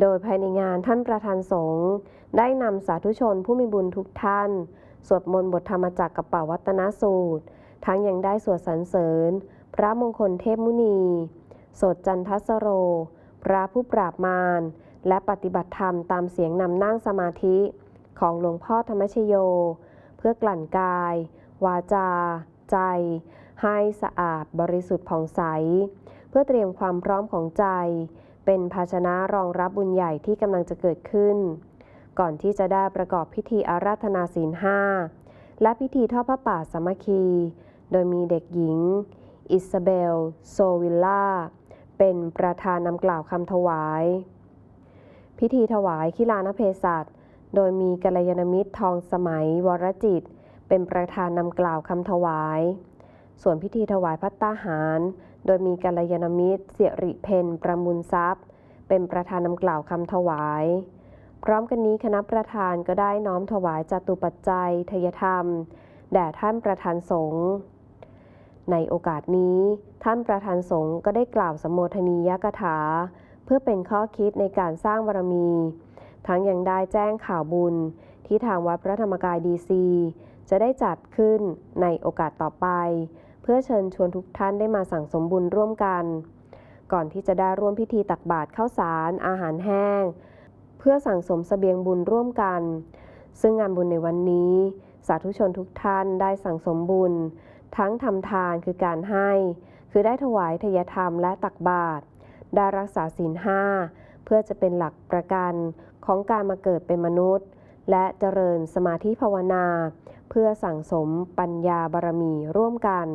โดยภายในงานท่านประธานสงฆ์ได้นำสาธุชนผู้มีบุญทุกท่าน สวดมนต์บทธรรมจักรกับป่าวัตนสูตร ทั้งยังได้สวดสรรเสริญ พระมงคลเทพมุนี สดจันทสโร พระผู้ปราบมาร และปฏิบัติธรรมตามเสียงนำนั่งสมาธิ ของหลวงพ่อธรรมชโย เพื่อกลั่นกาย วาจา ใจ ให้สะอาดบริสุทธิ์ผ่องใส เพื่อเตรียมความพร้อมของใจ เป็นภาชนะรองรับบุญใหญ่ที่กำลังจะเกิดขึ้น ก่อนที่จะได้ประกอบพิธีอาราธนาศีลห้าและพิธีทอดพระป่าสามัคคี โดยมีเด็กหญิง อิซาเบล โซวิลล่า เป็นประธานนำกล่าวคำถวาย พิธีถวายคิลานเพศัตโดยมีกัลยาณมิตรทองสมัยวรจิต เป็นประธานนำกล่าวคำถวาย ส่วนพิธีถวายพัตตาหาร โดยมีกัลยาณมิตรเสิริเพนประมุลทรัพย์ เป็นประธานนำกล่าวคำถวาย พร้อมกันนี้คณะประธานก็ได้น้อมถวายจตุปัจจัยทยธรรม แด่ท่านประธานสงฆ์ในโอกาสนี้ ท่านประธานสงฆ์ก็ได้กล่าวสมโภชนียกถา เพื่อเป็นข้อคิดในการสร้างบารมี ทั้งยังได้แจ้งข่าวบุญที่ทางวัดพระธรรมกายดีซีจะได้จัดขึ้นในโอกาสต่อไป เพื่อเชิญชวนทุกท่านได้มาสั่งสมบุญร่วมกัน ก่อนที่จะได้ร่วมพิธีตักบาตรข้าวสาร อาหารแห้ง เพื่อสั่งสมเสบียงบุญร่วมกัน ซึ่งงานบุญในวันนี้ สาธุชนทุกท่านได้สั่งสมบุญ ทั้งทำทานคือการให้ คือได้ถวายทยธรรมและตักบาตรได้รักษาศีลห้าเพื่อจะเป็นหลักประกันของการมาเกิดเป็นมนุษย์ และเจริญสมาธิภาวนา เพื่อสั่งสมปัญญาบารมีร่วมกัน